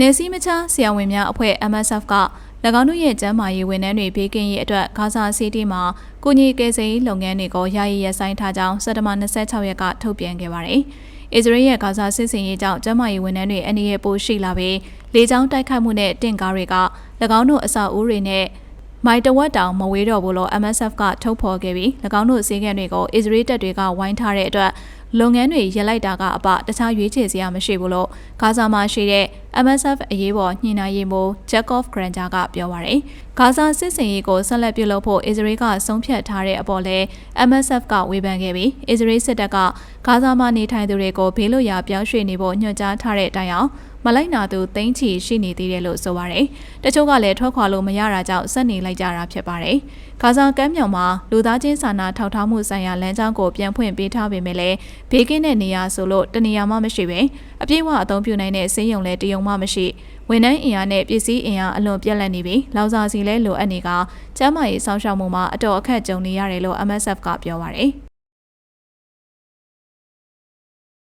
နေစည်းမချဆရာဝန်များအဖွဲ့ MSF က၎င်းတို့ရဲ့ကျန်းမာရေးဝန်ထမ်းတွေဘေးကင်းရေးအတွက်ဂါဇာစီးတီးမှာကုညီကေစိန်လုပ်ငန်းတွေကိုယာယီရပ်ဆိုင်းထားကြောင်းစက်တဘာ26ရက်ကထုတ်ပြန်ခဲ့ပါတယ်။အစ္စရေးရဲ့ဂါဇာစစ်စင်ရေးကြောင့်ကျန်းမာရေးဝန်ထမ်းတွေအနေနဲ့ပိုရှိလာပြီးလေကြောင်းတိုက်ခိုက်မှုနဲ့တင့်ကားတွေက၎င်းတို့အဆောက်အဦတွေနဲ့ မိုက်တဝက်တောင်မဝေးတော့ဘူးလို့ MSF ကထုတ်ဖော်ခဲ့ပြီး၎င်းတို့စီးကံတွေကိုအစ္စရေးတပ်တွေကဝိုင်းထားတဲ့အတွက်လုပ်ငန်းတွေရပ်လိုက်တာကအပတခြားရွေးချယ်စရာမရှိဘူးလို့ဂါဇာမှာရှိတဲ့ MSF အရေးပေါ်ညှိနှိုင်းရေးမှူး Jacob Granger ကပြောပါရယ်ဂါဇာစစ်စင်ရေးကိုဆက်လက်ပြုလုပ်ဖို့အစ္စရေးကဆုံးဖြတ်ထားတဲ့အပေါ်လဲ MSF ကဝေဖန်ခဲ့ပြီးအစ္စရေးစစ်တပ်ကဂါဇာမှာနေထိုင်သူတွေကိုဘေးလွတ်ရာပြောင်းရွှေ့နေဖို့ညွှန်ကြားထားတဲ့အတိုင်းအောင် မလိုက်နာသူတိမ့်ချီရှိနေသေးတယ်လို့ဆိုပါရယ်တချို့ကလည်းထွက်ခွာလို့မရတာကြောင့်ဆက်နေလိုက်ကြတာဖြစ်ပါတယ်ဂါဇာကမ်းမြောင်မှာလူသားချင်းစာနာထောက်ထားမှုဆိုင်ရာလမ်းကြောင်းကိုပြန်ဖွင့်ပေးထားပေမဲ့လည်းဘေးကင်းတဲ့နေရာဆိုလို့တနေရာမှမရှိပဲအပြည့်အဝအသုံးပြုနိုင်တဲ့စေယုံလည်းတယုံမှမရှိဝန်ထမ်းအင်အားနဲ့ပစ္စည်းအင်အားအလွန်ပြက်လက်နေပြီးလောက်စာစီလဲလိုအပ်နေကကျန်းမာရေးစောင့်ရှောက်မှုမှာအတော်အခက်ကြုံနေရတယ်လို့ MSF ကပြောပါရယ်